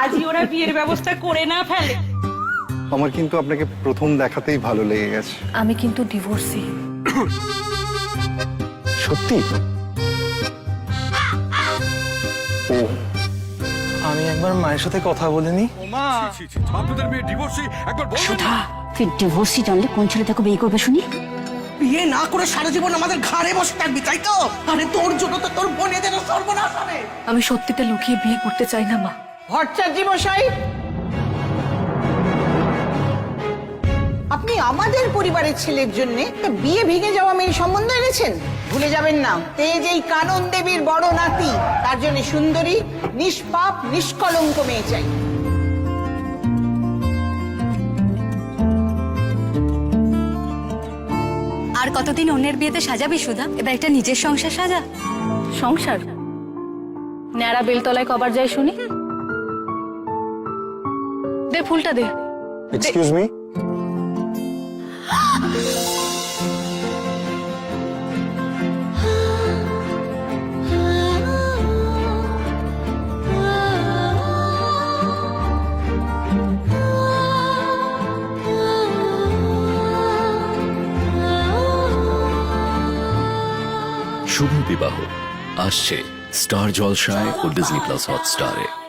আজই ওরা বিয়ের ব্যবস্থা করে না ফেলে। আমার কিন্তু আপনাকে প্রথম দেখাতেই ভালো লেগে গেছে। আমি কিন্তু ডিভোর্সি সত্যি? ও। আমি একবার মায়ের সাথে কথা বলিনি। আপনাদের মেয়ে ডিভোর্সি একবার সুধা তুই ডিভোর্সি জানলে কোন ছেলে তাকে বিয়ে করবে শুনি? বিয়ে না করে সারা জীবন আমাদের ঘাড়ে বসে থাকবি তাই তো? আরে তোর জন্য তো তোর বোনেদের সর্বনাশ হবে। আমি সত্যিটা লুকিয়ে বিয়ে করতে চাই না মা। ভট্টাচার্য মশাই! আপনি আমাদের পরিবারের ছেলের জন্য বিয়ে ভেঙে যাওয়া মেয়ে সম্বন্ধ এনেছেন? ভুলে যাবেন না। তেজ এই কানন দেবীর বড় নাতি। তার জন্য সুন্দরী নিষ্পাপ নিষ্কলঙ্ক মেয়ে চাই। কতদিন অন্যের বিয়েতে সাজাবি সুধা? এবার একটা নিজের সংসার সাজা। সংসার? ন্যাড়া বেলতলায় কবার যায় শুনি? দে ফুলটা দে। এক্সকিউজ মি শুভ বিবাহ। আসছে স্টার জলসায় ও ডিজনি প্লাস হটস্টারে।